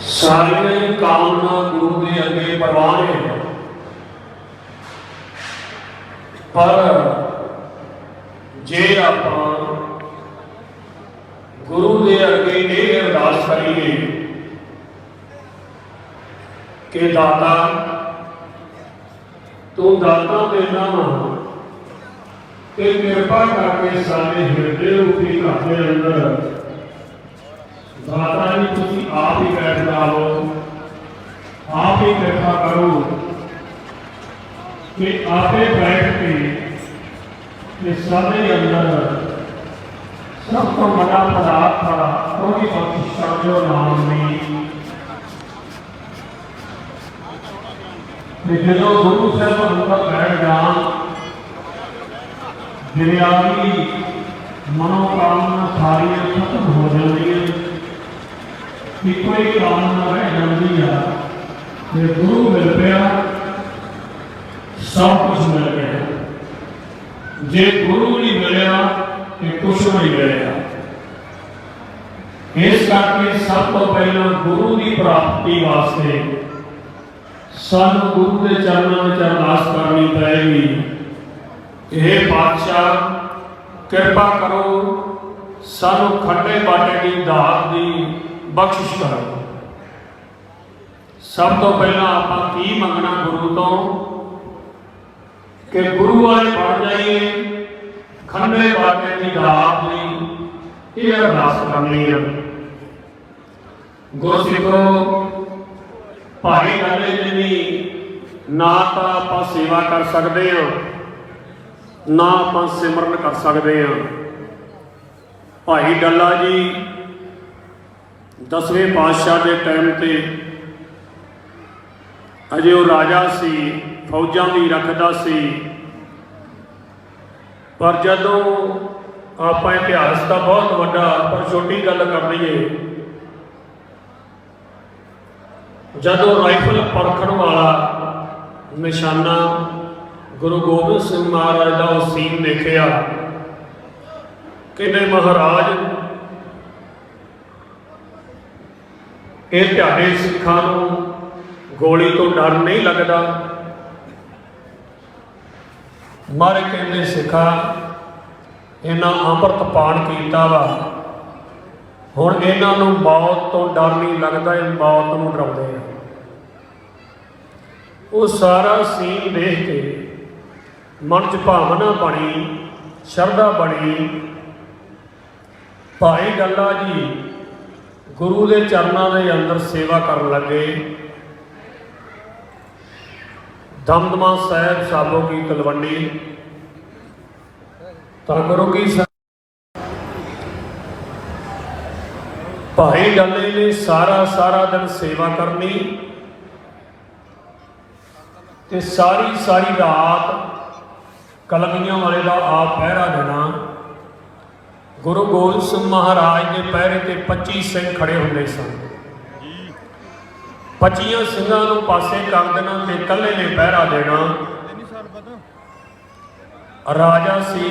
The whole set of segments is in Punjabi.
ਸਾਰੀਆਂ ਹੀ ਕਾਮਨਾ ਗੁਰੂ ਦੇ ਅੱਗੇ ਪ੍ਰਵਾਨ ਹੈ ਪਰ ਜੇ ਆਪਾਂ ਗੁਰੂ ਦੇ ਅੱਗੇ ਇਹ ਅਰਦਾਸ ਕਰੀਏ ਕਿ ਦਾਤਾ, ਤੂੰ ਦਾਤਾ ਦੇਣਾ ਵਾ ਤੇ ਕਿਰਪਾ ਕਰਕੇ ਸਾਡੇ ਹਿਰਦੇ ਰੂਪੀ ਘਰ ਦੇ ਅੰਦਰ। ਦਾਤਾ ਜੀ, ਤੁਸੀਂ ਆਪ ਹੀ ਬੈਠ ਜਾਓ। ਆਪ ਹੀ ਕਿਰਪਾ ਕਰੋ ਕਿ ਆਪੇ ਬੈਠ ਕੇ ਕਿ ਸਾਡੇ ਅੰਦਰ ਸਭ ਤੋਂ ਵੱਡਾ ਪਦਾਰਥ ਉਹਦੀ ਬਖਸ਼ਿਸ਼ ਜੋ ਨਾਮ ਨੇ। ਤੇ ਜਦੋਂ ਗੁਰੂ ਸਾਹਿਬ ਅੰਦਰ ਬੈਠ ਜਾਣ ਦੁਨਿਆਵੀ ਮਨੋਕਾਮਨਾ ਸਾਰੀਆਂ ਖਤਮ ਹੋ ਜਾਂਦੀਆਂ ਕਿ ਕੋਈ ਕਾਮਨਾ ਰਹਿ ਜਾਂਦੀ ਆ ਤੇ ਗੁਰੂ ਮਿਲ ਪਿਆ ਸਭ ਕੁਝ ਮਿਲ ਗਿਆ ਜੇ ਗੁਰੂ ਨਹੀਂ ਮਿਲਿਆ ਤੇ ਕੁਝ ਨਹੀਂ ਮਿਲਿਆ ਇਸ ਕਰਕੇ ਸਭ ਤੋਂ ਪਹਿਲਾਂ ਗੁਰੂ ਦੀ ਪ੍ਰਾਪਤੀ ਵਾਸਤੇ ਸਾਨੂੰ ਗੁਰੂ ਦੇ ਚਰਨਾਂ ਵਿੱਚ ਅਰਦਾਸ ਕਰਨੀ ਪਏਗੀ ਇਹ ਪਾਤਸ਼ਾਹ, ਕਿਰਪਾ ਕਰੋ, ਸਾਨੂੰ ਖੰਡੇ ਬਾਟੇ ਦੀ ਦਾਤ ਦੀ ਬਖਸ਼ਿਸ਼ ਕਰੋ। ਸਭ ਤੋਂ ਪਹਿਲਾਂ ਆਪਾਂ ਕੀ ਮੰਗਣਾ ਗੁਰੂ ਤੋਂ? ਕਿ ਗੁਰੂ ਵਾਲੇ ਬਣ ਜਾਈਏ, ਖੰਡੇ ਬਾਟੇ ਦੀ ਦਾਤ ਦੀ, ਇਹ ਅਰਦਾਸ ਕਰਨੀ ਹੈ ਗੁਰਸਿੱਖੋ ਭਾਈ ਗੱਲੇ ਜਿਨੀ ਨਾ ਤਾਂ ਆਪਾਂ ਸੇਵਾ ਕਰ ਸਕਦੇ ਹਾਂ। ਨਾ ਆਪਾਂ ਸਿਮਰਨ ਕਰ ਸਕਦੇ ਹਾਂ। ਭਾਈ ਡੱਲਾ ਜੀ ਦਸਵੇਂ ਪਾਤਸ਼ਾਹ ਦੇ ਟਾਈਮ ਤੇ ਅਜੇ ਉਹ ਰਾਜਾ ਸੀ, ਫੌਜਾਂ ਵੀ ਰੱਖਦਾ ਸੀ। ਪਰ ਜਦੋਂ ਆਪਾਂ ਇਤਿਹਾਸ ਦਾ ਬਹੁਤ ਵੱਡਾ ਪਰ ਛੋਟੀ ਗੱਲ ਕਰ ਲਈਏ ਜਦੋਂ ਰਾਈਫਲ ਪਰਖਣ ਵਾਲਾ ਨਿਸ਼ਾਨਾ ਗੁਰੂ ਗੋਬਿੰਦ ਸਿੰਘ ਮਹਾਰਾਜ ਦਾ ਉਹ ਸੀਨ ਦੇਖਿਆ। ਕਹਿੰਦੇ, ਮਹਾਰਾਜ, ਇਹ ਤੁਹਾਡੇ ਸਿੱਖਾਂ ਨੂੰ ਗੋਲੀ ਤੋਂ ਡਰ ਨਹੀਂ ਲੱਗਦਾ? ਮਾਰੇ ਕਹਿੰਦੇ, ਸਿੱਖਾ, ਇਹਨਾਂ ਅੰਮ੍ਰਿਤ ਪਾਣ ਕੀਤਾ ਵਾ। ਹੁਣ ਇਹਨਾਂ ਨੂੰ ਮੌਤ ਤੋਂ ਡਰ ਨਹੀਂ ਲੱਗਦਾ, ਇਹ ਮੌਤ ਨੂੰ ਡਰਾਉਂਦੇ ਆ। ਉਹ ਸਾਰਾ ਸੀਨ ਦੇਖ ਕੇ ਮਨ 'ਚ ਭਾਵਨਾ ਬਣੀ, ਸ਼ਰਧਾ ਬਣੀ। ਭਾਈ ਗੱਲਾ ਜੀ ਗੁਰੂ ਦੇ ਚਰਨਾਂ ਦੇ ਅੰਦਰ ਸੇਵਾ ਕਰਨ ਲੱਗੇ। ਦਮਦਮਾ ਸਾਹਿਬ ਸਾਬੋ ਕੀ ਤਲਵੰਡੀ। ਤਾਂ ਗੁਰੂ ਕੀ ਭਾਈ ਗੱਲੇ ਨੇ ਸਾਰਾ ਸਾਰਾ ਦਿਨ ਸੇਵਾ ਕਰਨੀ ਤੇ ਸਾਰੀ ਸਾਰੀ ਰਾਤ ਕਲਮੀਆਂ ਵਾਲੇ ਦਾ ਆਪ ਪਹਿਰਾ ਦੇਣਾ। ਗੁਰੂ ਗੋਬਿੰਦ ਸਿੰਘ ਮਹਾਰਾਜ ਦੇ ਪਹਿਰੇ ਤੇ 25 ਸਿੰਘ ਖੜੇ ਹੁੰਦੇ ਸਨ। 25 ਸਿੰਘਾਂ ਨੂੰ ਪਾਸੇ ਕਰ ਦੇਣਾ ਤੇ ਇਕੱਲੇ ਨੇ ਪਹਿਰਾ ਦੇਣਾ। ਰਾਜਾ ਸੀ।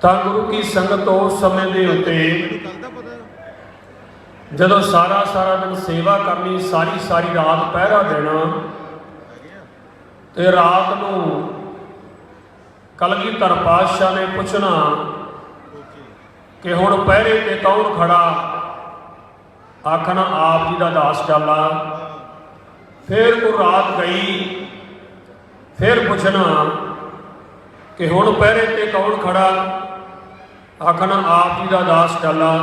ਤਾਂ ਗੁਰੂ ਕੀ ਸੰਗਤ ਉਸ ਸਮੇਂ ਦੇ ਉੱਤੇ ਜਦੋਂ ਸਾਰਾ ਸਾਰਾ ਦਿਨ ਸੇਵਾ ਕਰਨੀ, ਸਾਰੀ ਸਾਰੀ ਰਾਤ ਪਹਿਰਾ ਦੇਣਾ ਤੇ ਰਾਤ ਨੂੰ ਕਲਗੀਧਰ ਪਾਤਸ਼ਾਹ ਨੇ ਪੁੱਛਣਾ ਕਿ ਹੁਣ ਪਹਿਰੇ ਤੇ ਕੌਣ ਖੜਾ? ਆਖਣਾ, ਆਪ ਜੀ ਦਾ ਦਾਸ ਚਾਲਾ। ਫਿਰ ਉਹ ਰਾਤ ਗਈ, ਫਿਰ ਪੁੱਛਣਾ ਕਿ ਹੁਣ ਪਹਿਰੇ ਤੇ ਕੌਣ ਖੜਾ? ਆਖਣਾ, ਆਪ ਜੀ ਦਾ ਦਾਸ ਚਾਲਾ।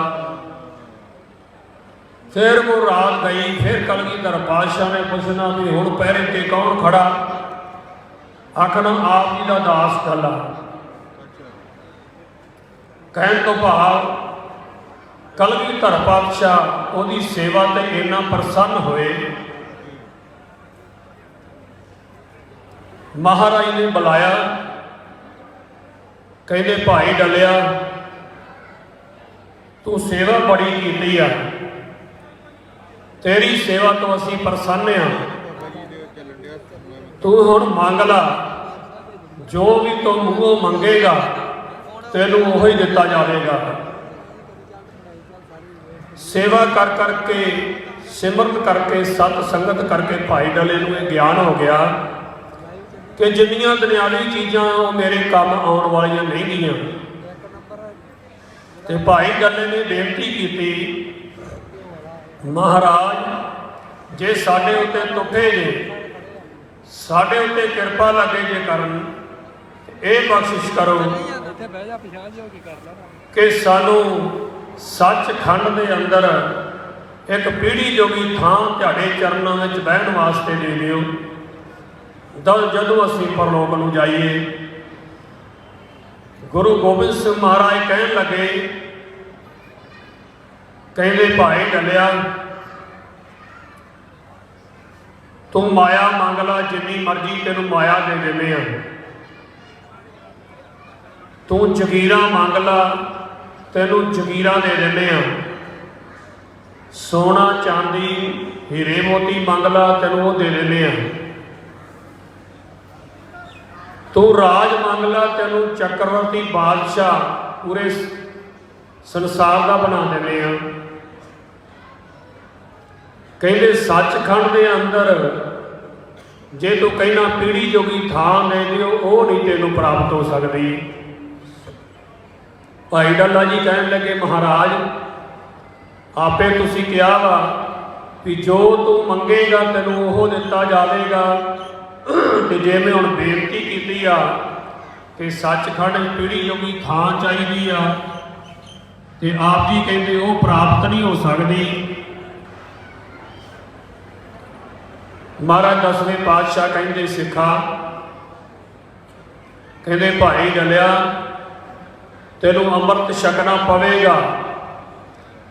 ਫਿਰ ਉਹ ਰਾਤ ਗਈ, ਫਿਰ ਕਲਗੀਧਰ ਪਾਤਸ਼ਾਹ ਨੇ ਪੁੱਛਣਾ ਕਿ ਹੁਣ ਪਹਿਰੇ ਤੇ ਕੌਣ ਖੜਾ? ਆਖਣਾ ਆਪ ਜੀ ਦਾ ਦਾਸ ਚਾਲਾ ਅੱਛਾ ਕਹਿਣ ਤੋਂ ਭਾਵ ਕਲਗੀਧਰ ਪਾਤਸ਼ਾਹ ਉਹਦੀ ਸੇਵਾ ਤੇ ਇੰਨਾ ਪ੍ਰਸੰਨ ਹੋਏ। ਮਹਾਰਾਜ ਨੇ ਬੁਲਾਇਆ। ਕਹਿੰਦੇ, ਭਾਈ ਡਲਿਆ, ਤੂੰ ਸੇਵਾ ਬੜੀ ਕੀਤੀ ਆ। ਤੇਰੀ ਸੇਵਾ ਤੋਂ ਅਸੀਂ ਪ੍ਰਸੰਨ ਆ ਬਾਬਾ ਜੀ ਦੇ ਚੱਲਣ ਡਿਆ ਕਰਨਾ ਤੂੰ ਹੁਣ ਮੰਗ ਲਾ। ਜੋ ਵੀ ਤੂੰ ਮੂੰਹੋਂ ਮੰਗੇਗਾ, ਤੈਨੂੰ ਉਹੀ ਦਿੱਤਾ ਜਾਵੇਗਾ। ਸੇਵਾ ਕਰ ਕਰਕੇ, ਸਿਮਰਨ ਕਰਕੇ, ਸਤ ਸੰਗਤ ਕਰਕੇ ਭਾਈ ਡਲੇ ਨੂੰ ਇਹ ਗਿਆਨ ਹੋ ਗਿਆ ਕਿ ਜਿੰਨੀਆਂ ਦੁਨਿਆਵੀ ਚੀਜ਼ਾਂ ਉਹ ਮੇਰੇ ਕੰਮ ਆਉਣ ਵਾਲੀਆਂ ਨਹੀਂ ਗਈਆਂ। ਤੇ ਭਾਈ ਡਲੇ ਨੇ ਬੇਨਤੀ ਕੀਤੀ, ਮਹਾਰਾਜ, ਜੇ ਸਾਡੇ ਉੱਤੇ ਤੁੱਠੇ ਜੇ ਸਾਡੇ ਉੱਤੇ ਕਿਰਪਾ ਲੱਗੇ ਜੇ ਕਰਨ ਇਹ ਬਖਸ਼ਿਸ਼ ਕਰੋ ਇੱਥੇ ਬਹਿ ਜਾ ਪਿਛਾਂ ਜੋ ਕੀ ਕਰ ਲੈਣਾ ਕਿ ਸਾਨੂੰ ਸੱਚਖੰਡ ਦੇ ਅੰਦਰ ਇੱਕ ਪੀੜੀ ਜੋਗੀ ਥਾਂ ਤੁਹਾਡੇ ਚਰਨਾਂ ਵਿੱਚ ਬਹਿਣ ਵਾਸਤੇ ਦੇ ਦਿਓ। ਤਾਂ ਜਦੋਂ ਅਸੀਂ ਪਰਲੋਕ ਨੂੰ ਜਾਈਏ ਗੁਰੂ ਗੋਬਿੰਦ ਸਿੰਘ ਮਹਾਰਾਜ ਕਹਿਣ ਲੱਗੇ ਕਹਿੰਦੇ ਭਾਈ ਡੱਲਿਆ ਤੂੰ ਮਾਇਆ ਮੰਗ ਲਾ, ਜਿੰਨੀ ਮਰਜ਼ੀ ਤੈਨੂੰ ਮਾਇਆ ਦੇ ਦੇਵੇਂ ਆ ਤੂੰ ਜਗੀਰਾਂ ਮੰਗ ਲਾ, ਤੈਨੂੰ ਜਗੀਰਾਂ ਦੇ ਦਿੰਦੇ ਆ। ਸੋਨਾ, ਚਾਂਦੀ, ਹੀਰੇ ਮੋਤੀ ਮੰਗ ਲਾ, ਤੈਨੂੰ ਉਹ ਦੇ ਦਿੰਦੇ ਆ। ਤੂੰ ਰਾਜ ਮੰਗ ਲਾ, ਤੈਨੂੰ ਚੱਕਰਵਰਤੀ ਬਾਦਸ਼ਾਹ ਪੂਰੇ ਸੰਸਾਰ ਦਾ ਬਣਾ ਦਿੰਦੇ ਆ। ਕਹਿੰਦੇ ਸੱਚਖੰਡ ਦੇ ਅੰਦਰ ਜੇ ਤੂੰ ਕਹਿਣਾ ਪੀੜੀ ਜੋਗੀ ਥਾਂ ਦੇ ਦਿਓ ਉਹ ਨਹੀਂ ਤੈਨੂੰ ਪ੍ਰਾਪਤ ਹੋ ਸਕਦੀ। ਭਾਈ ਡੱਲਾ ਜੀ ਕਹਿਣ ਲੱਗੇ, ਮਹਾਰਾਜ, ਆਪੇ ਤੁਸੀਂ ਕਿਹਾ ਵਾ ਵੀ ਜੋ ਤੂੰ ਮੰਗੇਗਾ, ਤੈਨੂੰ ਉਹ ਦਿੱਤਾ ਜਾਵੇਗਾ। ਤੇ ਜੇ ਮੈਂ ਹੁਣ ਬੇਨਤੀ ਕੀਤੀ ਆ ਕਿ ਸੱਚਖੰਡ ਵਿੱਚ ਪੀੜੀ ਜੋਗੀ ਥਾਂ ਚਾਹੀਦੀ ਆ ਤੇ ਆਪ ਜੀ ਕਹਿੰਦੇ ਉਹ ਪ੍ਰਾਪਤ ਨਹੀਂ ਹੋ ਸਕਦੀ। ਮਹਾਰਾਜ ਦਸਵੇਂ ਪਾਤਸ਼ਾਹ ਕਹਿੰਦੇ, ਸਿੱਖਾ। ਕਹਿੰਦੇ, ਭਾਈ ਡਲਿਆ ਤੈਨੂੰ ਅੰਮ੍ਰਿਤ ਛਕਣਾ ਪਵੇਗਾ,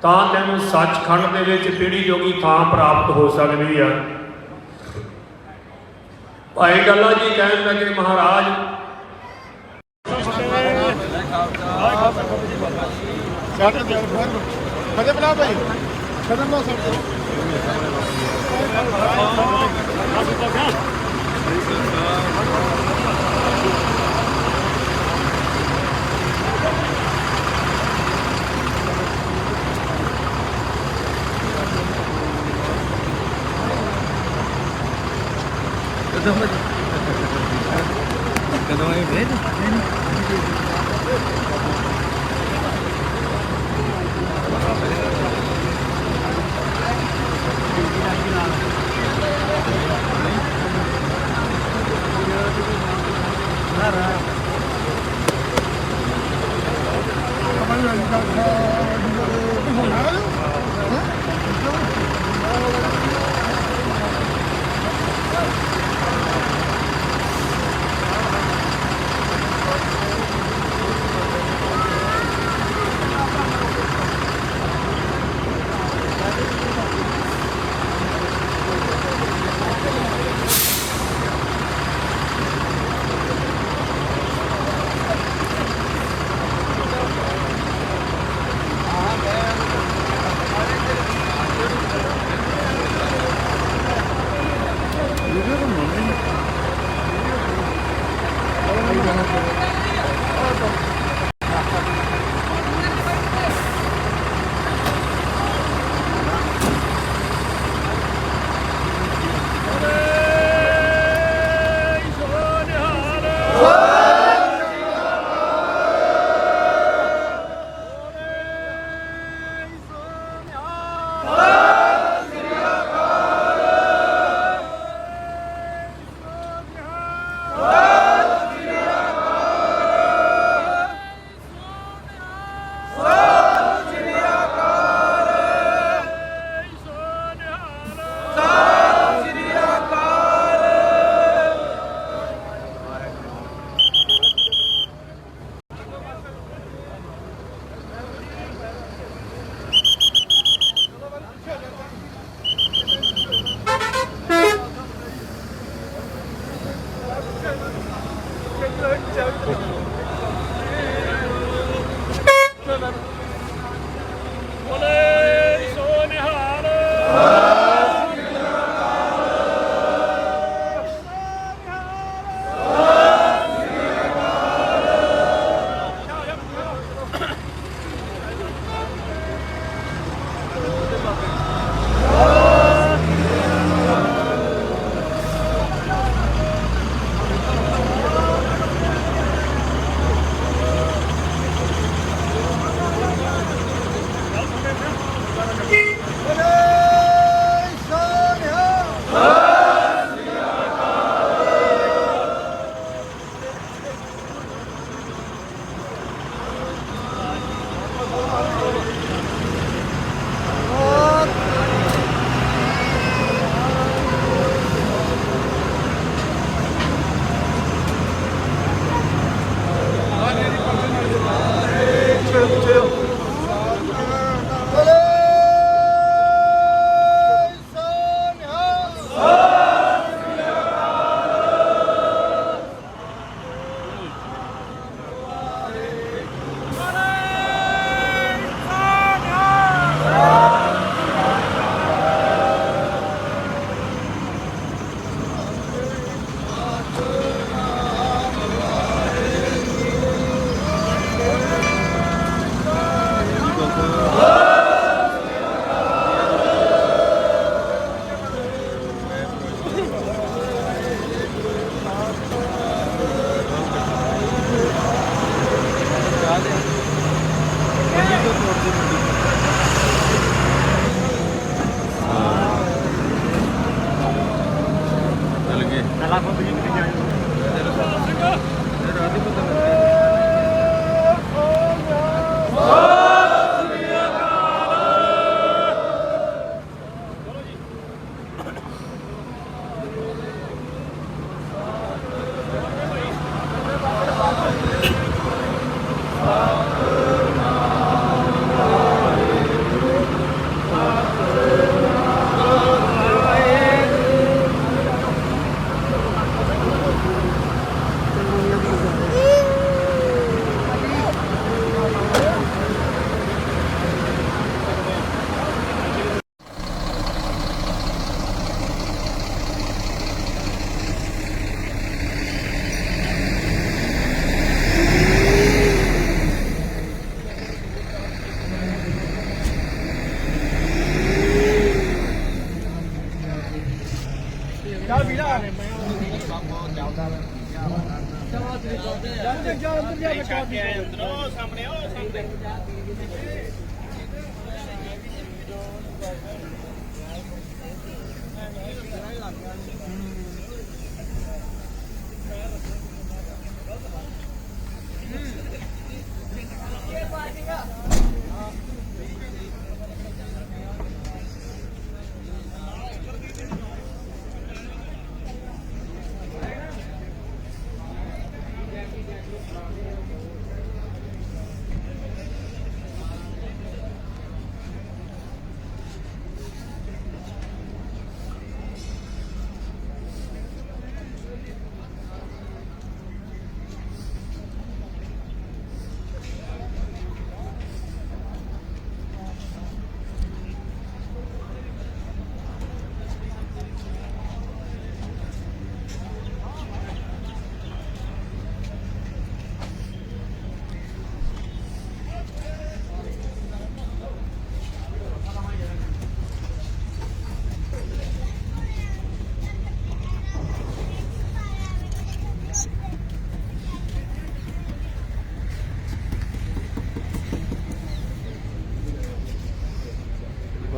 ਤਾਂ ਤੈਨੂੰ ਸੱਚਖੰਡ ਦੇ ਵਿੱਚ ਪੀੜੀ ਜੋਗੀ ਥਾਂ ਪ੍ਰਾਪਤ ਹੋ ਸਕਦੀ ਆ। ਭਾਈ ਡੱਲਾ ਜੀ ਕਹਿਣ ਲੱਗੇ, ਮਹਾਰਾਜ ਛੱਡ ਦੇ ਕਦੇ ਬਣਾ ਭਾਈ ਕਦਮ ਨਾ Cada uma, cada uma em verde? 가만히 앉아서 이거 나가요? 응?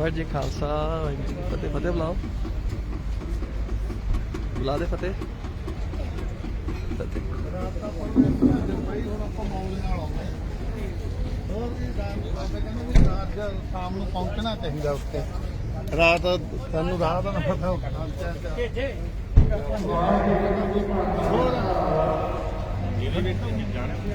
Waheguru ji Khalsa Waheguru ji ਫਤਿਹ। ਫਤਿਹ ਬੁਲਾਓ। ਬੁਲਾ ਦੇ ਫਤਿਹ। ਫਤਿਹ। ਸ਼ਾਮ ਨੂੰ ਪਹੁੰਚਣਾ ਚਾਹੀਦਾ ਉੱਤੇ ਰਾਤ ਸਾਨੂੰ ਰਾਤ ਦਾ ਪਤਾ ਹੋ ਜਾਣੇ